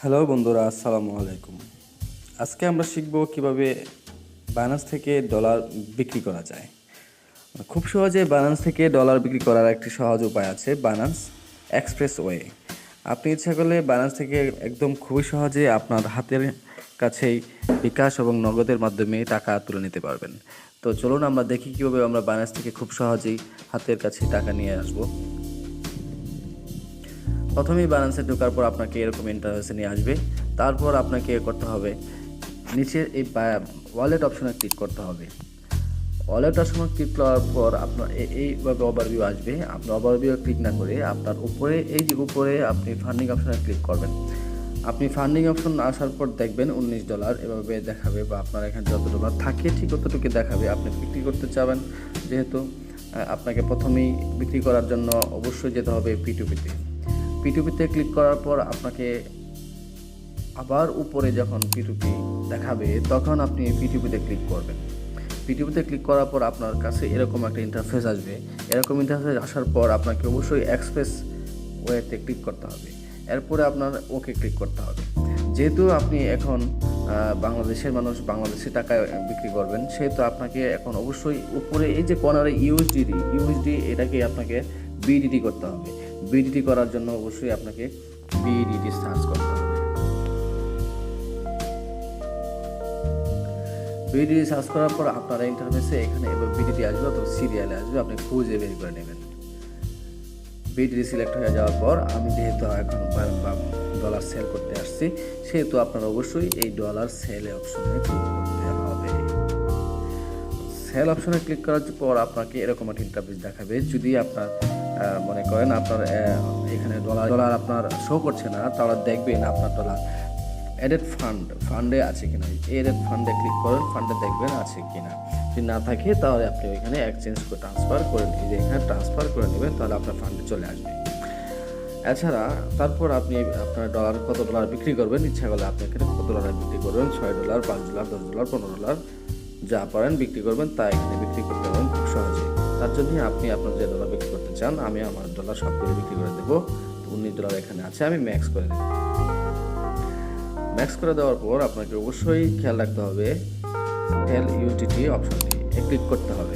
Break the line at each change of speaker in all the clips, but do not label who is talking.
Hello বন্ধুরা, আসসালামু আলাইকুম। আজকে আমরা শিখব কীভাবে বাইন্যান্স থেকে ডলার বিক্রি করা যায়। খুব সহজে বাইন্যান্স থেকে ডলার বিক্রি করার একটি সহজ উপায় আছে বাইন্যান্স এক্সপ্রেস ওয়ে আপনি ইচ্ছা করলে বাইন্যান্স থেকে একদম খুবই সহজে আপনার হাতের কাছেই বিকাশ এবং নগদের মাধ্যমে টাকা তুলে নিতে পারবেন। তো চলুন আমরা দেখি কীভাবে আমরা বাইন্যান্স থেকে খুব সহজেই হাতের কাছে টাকা নিয়ে আসব। প্রথমেই ব্যালেন্সে ঢোকার পর আপনাকে এরকম ইন্টারফেসে নিয়ে আসবে। তারপর আপনাকে এ করতে হবে নিচের এই ওয়ালেট অপশনে ক্লিক করতে হবে। ওয়ালেট অপশনে ক্লিক করার পর আপনার এইভাবে ওভারভিউ আসবে। আপনার ওভারভিউ ক্লিক না করে আপনার উপরে, এই যে উপরে আপনি ফান্ডিং অপশনে ক্লিক করবেন। আপনি ফান্ডিং অপশন আসার পর দেখবেন উনিশ ডলার এভাবে দেখাবে বা আপনার এখানে যত ডলার থাকে ঠিক ততটুকু দেখাবে। আপনি বিক্রি করতে চাবেন, যেহেতু আপনাকে প্রথমেই বিক্রি করার জন্য অবশ্যই যেতে হবে পিটুপিতে পিটুপিতে ক্লিক করার পর আপনাকে আবার উপরে যখন পিটুপি দেখাবে, তখন আপনি পিটুপিতে ক্লিক করবেন। পিটুপিতে ক্লিক করার পর আপনার কাছে এরকম একটা ইন্টারফেস আসবে। এরকম ইন্টারফেস আসার পর আপনাকে অবশ্যই এক্সপ্রেস ওয়েতে ক্লিক করতে হবে। এরপরে আপনার ওকে ক্লিক করতে হবে। যেহেতু আপনি এখন বাংলাদেশের মানুষ, বাংলাদেশি টাকায় বিক্রি করবেন, সেহেতু আপনাকে এখন অবশ্যই উপরে এই যে কর্নারে ইউএসডিডি ইউএসডি এটাকে আপনাকে বিডিটি করতে হবে। বিডিটি করার জন্য অবশ্যই আপনাকে বিডিটি সার্চ করতে হবে। বিডিটি সার্চ করার পর আপনার ইন্টারফেসে এখানে এবার বিডিটি আসবে অথবা সিরিয়ালে আসবে, আপনি খুঁজে বের করে নেবেন। বিডিটি সিলেক্ট হয়ে যাওয়ার পর আমি যেহেতু এখন ডলার সেল করতে আসছি, সেহেতু আপনার অবশ্যই এই ডলার সেলে অপশনে সেল অপশনে ক্লিক করার পর আপনাকে এরকম একটা ইন্টারফেস দেখাবে। যদি আপনার মনে করেন আপনার এখানে ডলার ডলার আপনার শো করছে না তাহলে দেখবেন আপনার ডলার এডেড ফান্ড ফান্ডে আছে কিনা। এডেড ফান্ডে ক্লিক করেন ফান্ডে দেখবেন আছে কিনা। যদি না থাকে, তাহলে আপনি ওইখানে এক্সচেঞ্জ করে ট্রান্সফার করে নিয়ে এখানে ট্রান্সফার করে নেবেন, তাহলে আপনার ফান্ডে চলে আসবে। এছাড়া, তারপর আপনি আপনার ডলার কত ডলার বিক্রি করবেন? ইচ্ছা করলে আপনি এখানে কত ডলার বিক্রি করবেন? ছয় ডলার পাঁচ ডলার দশ ডলার পনেরো ডলার যা পারেন বিক্রি করবেন, তা এখানে বিক্রি করতে পারেন খুব সহজে। তার জন্য আপনি আপনার যে ডলার বিক্রি করতে চান, আমি আমার ডলার করে বিক্রি করে দেবো। উনিশ ডলার এখানে আছে, আমি ম্যাক্স করে দেবো। ম্যাক্স করে দেওয়ার পর আপনাকে অবশ্যই খেয়াল রাখতে হবে এল ইউটিটি অপশনটি ক্লিক করতে হবে।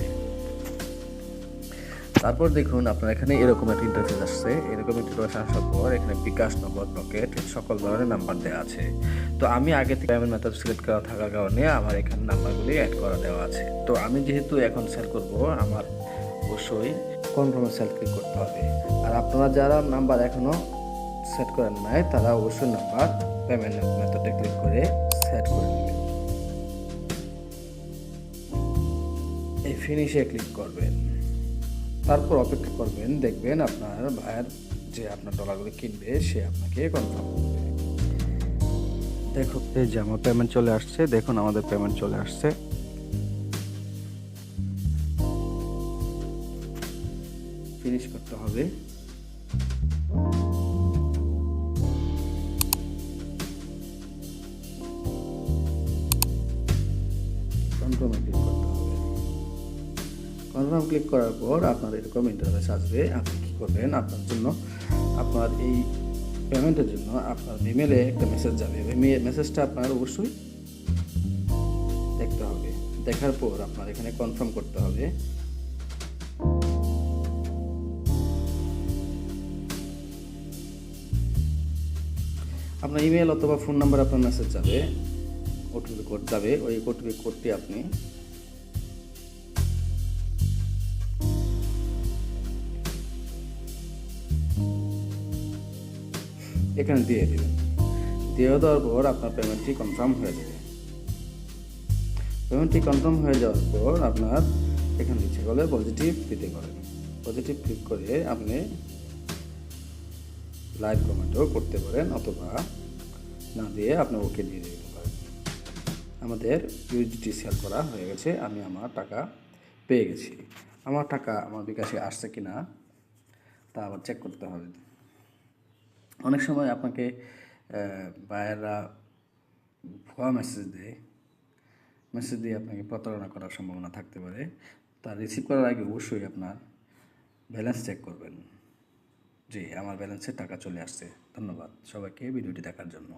তারপর দেখুন, আপনার এখানে এরকম একটা ইন্টারফেস আসছে। এরকম ইন্টারফেস আসার পর এখানে বিকাশ নগদ রকেট সকল ধরনের নাম্বার দেওয়া আছে। তো আমি আগে থেকে পেমেন্ট মেথড সিলেক্ট করা থাকার কারণে আমার এখানে নাম্বারগুলি অ্যাড করা দেওয়া আছে। তো আমি যেহেতু এখন সেল করব, আমার অবশ্যই কনফার্মে সেল ক্লিক করতে হবে। আর আপনারা যারা নাম্বার এখনও সেট করেন নাই, তারা অবশ্যই নাম্বার পেমেন্ট মেথডে ক্লিক করে সেট করে নেবেন। এই ফিনিশে ক্লিক করবেন। তারপর অপেক্ষা করবেন, দেখবেন আপনার ভাইয়ের যে আপনার ডলারগুলো কিনবে, সে আপনাকে কনফার্ম করবে। দেখো এই যে আমার পেমেন্ট চলে আসছে, দেখুন আমাদের পেমেন্ট চলে আসছে। ফিনিশ করতে হবে। কনফার্ম ক্লিক করার পর আপনার এরকম ইন্টারফেস আসবে। আপনি কী করবেন? আপনার জন্য, আপনার এই পেমেন্টের জন্য আপনার ইমেলে একটা মেসেজ যাবে। মেসেজটা আপনার অবশ্যই দেখতে হবে। দেখার পর আপনার এখানে কনফার্ম করতে হবে। আপনার ইমেল অথবা ফোন নাম্বার আপনার মেসেজ যাবে। ওটিপি কোড যাবে। ওই ওটিপি কোডটি আপনি এখানে দিয়ে দেবেন দিয়ে দেওয়ার পর আপনার পেমেন্টটি কনফার্ম হয়ে যাবে। পেমেন্টটি কনফার্ম হয়ে যাওয়ার পর আপনার এখানে ইচ্ছে করলে পজিটিভ দিতে পারেন পজিটিভ ক্লিক করে আপনি লাইভ কমেন্টও করতে পারেন অথবা না দিয়ে আপনি ওকে দিয়ে দিতে পারেন। আমাদের ইউজিটি সেল করা হয়ে গেছে, আমি আমার টাকা পেয়ে গেছি। আমার টাকা আমার বিকাশে আসছে কি না তা আবার চেক করতে হবে। অনেক সময় আপনাকে বায়েরা ভুয়া মেসেজ দেয়। মেসেজ দিয়ে আপনাকে প্রতারণা করার সম্ভাবনা থাকতে পারে। তা রিসিভ করার আগে অবশ্যই আপনার ব্যালেন্স চেক করবেন। জি, আমার ব্যালেন্সে টাকা চলে আসছে। ধন্যবাদ। সবাইকে ভিডিওটি দেখার জন্য।